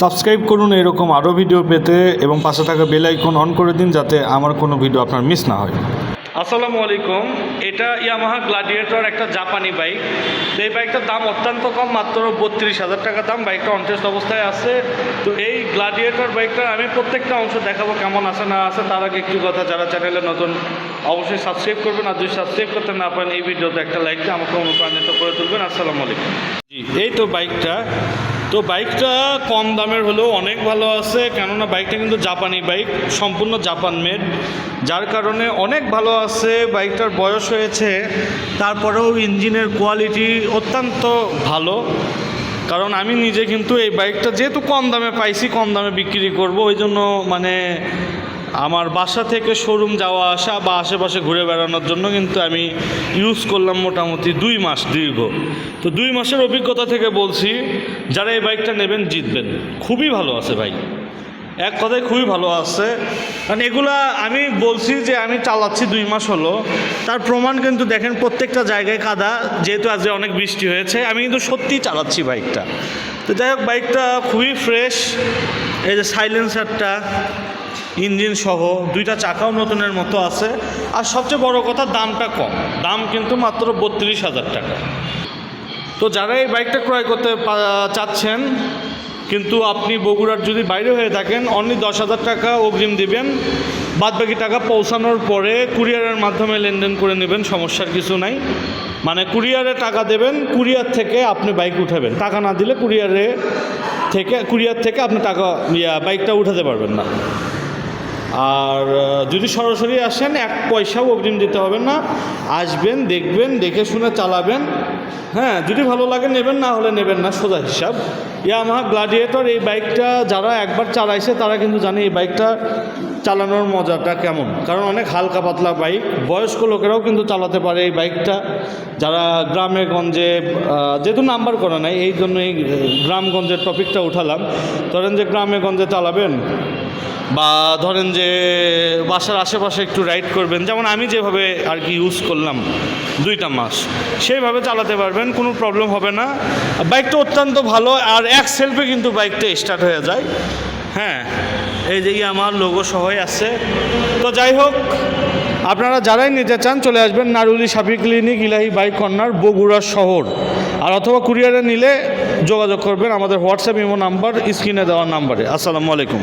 Subscribe করুন এরকম আরও ভিডিও পেতে এবং পাশে থাকা বেল আইকন অন করে দিন যাতে আমার কোনো ভিডিও আপনার মিস না হয়। আসসালামু আলাইকুম। এটা ইয়ামাহা গ্লাডিয়েটর একটা জাপানি বাইক। তো এই বাইকটার দাম অত্যন্ত কম মাত্র বত্রিশ হাজার টাকা দাম। বাইকটা অনটেস্ট অবস্থায় আছে। তো এই গ্লাডিয়েটর বাইকটার আমি প্রত্যেকটা অংশ দেখাবো কেমন আছে না আছে তার আগে একটু কথা। যারা চ্যানেলে নতুন অবশ্যই সাবস্ক্রাইব করবেন। আর যদি সাবস্ক্রাইব করতে না পারেন এই ভিডিওতে একটা লাইক দিয়ে আমাকে অনুপ্রাণিত করে তুলবেন। আসসালামু আলাইকুম। জি এই তো বাইকটা তো বাইকটা কম দামের হলেও অনেক ভালো আছে, কেননা বাইকটা কিন্তু জাপানি বাইক, সম্পূর্ণ জাপান মেড যার কারণে অনেক ভালো আছে, বাইকটার বয়স হয়েছে, তারপরেও ইঞ্জিনের কোয়ালিটি অত্যন্ত ভালো। কারণ আমি নিজে কিন্তু এই বাইকটা যেহেতু কম দামে পাইছি, কম দামে বিক্রি করব, ওই জন্য মানে আমার বাসা থেকে শোরুম যাওয়া আসা বা আশেপাশে ঘুরে বেড়ানোর জন্য কিন্তু আমি ইউজ করলাম মোটামুটি দুই মাস দীর্ঘ। তো দুই মাসের অভিজ্ঞতা থেকে বলছি, যারা এই বাইকটা নেবেন জিতবেন। খুবই ভালো আছে বাইক এক কথায় খুবই ভালো আছে। কারণ এগুলা আমি বলছি যে আমি চালাচ্ছি দুই মাস হলো। তার প্রমাণ কিন্তু দেখেন প্রত্যেকটা জায়গায় কাদা, যেহেতু আজকে অনেক বৃষ্টি হয়েছে, আমি কিন্তু সত্যিই চালাচ্ছি বাইকটা তো যাই হোক বাইকটা খুবই ফ্রেশ এই যে সাইলেন্সারটা ইঞ্জিন সহ দুইটা চাকাও নতুনের মতো আছে। আর সবচেয়ে বড় কথা, দামটা কম। দাম কিন্তু মাত্র বত্রিশ হাজার টাকা। তো যারা এই বাইকটা ক্রয় করতে চাচ্ছেন, কিন্তু আপনি বগুড়ার যদি বাইরে হয়ে থাকেন, অনলি দশ হাজার টাকা অগ্রিম দিবেন। বাদ বাকি টাকা পৌঁছানোর পরে কুরিয়ারের মাধ্যমে লেনদেন করে নেবেন, সমস্যার কিছু নাই। মানে কুরিয়ারে টাকা দেবেন, কুরিয়ার থেকে আপনি বাইক উঠাবেন। টাকা না দিলে কুরিয়ারে থেকে, কুরিয়ার থেকে আপনি টাকা বাইকটা উঠাতে পারবেন না। আর যদি সরাসরি আসেন, এক পয়সাও অগ্রিম দিতে হবে না। আসবেন, দেখবেন, দেখে শুনে চালাবেন। হ্যাঁ যদি ভালো লাগে নেবেন, না হলে নেবেন না, সোজা হিসাব। ইয়ামাহা গ্লাডিয়েটর এই বাইকটা যারা একবার চালাইছে, তারা কিন্তু জানে এই বাইকটা চালানোর মজাটা কেমন। কারণ অনেক হালকা পাতলা বাইক, বয়স্ক লোকেরাও কিন্তু চালাতে পারে এই বাইকটা। যারা গ্রামে গঞ্জে যেহেতু নাম্বার করা নাই, এই জন্য এই গ্রামগঞ্জের টপিকটা উঠালাম। ধরেন যে গ্রামে গঞ্জে চালাবেন, বা ধরেন যে বাসার আশেপাশে একটু রাইড করবেন, যেমন আমি যেভাবে আর কি ইউজ করলাম। দুইটা মাস। সেইভাবে চালাতে পারবেন, কোনো প্রবলেম হবে না। বাইকটা অত্যন্ত ভালো, আর এক সেলফে কিন্তু বাইকটা স্টার্ট হয়ে যায়। হ্যাঁ এই যে আমার লোগো সহই আছে। তো যাই হোক, আপনারা যারাই নিতে চান চলে আসবেন নারুলি সাপি clinic Elahi bike corner, Bogura শহর। আর অথবা কুরিয়ারে নিলে যোগাযোগ করবেন, আমাদের হোয়াটসঅ্যাপ ইমো নাম্বার স্ক্রিনে দেওয়ার নাম্বারে আসসালামু আলাইকুম।